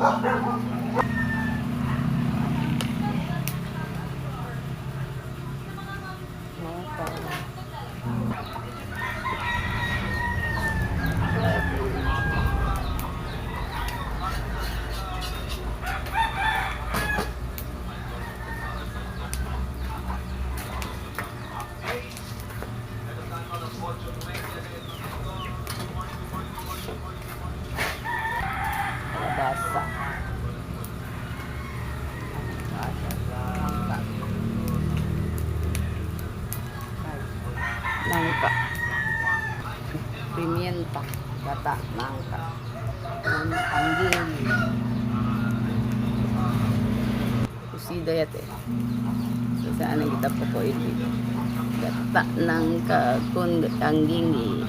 啊，Basa. Nangka. Pimienta. Gata. Nangka. Angging. Kusida yate. So, saan kita po ko ini? Gata nangka kun angging.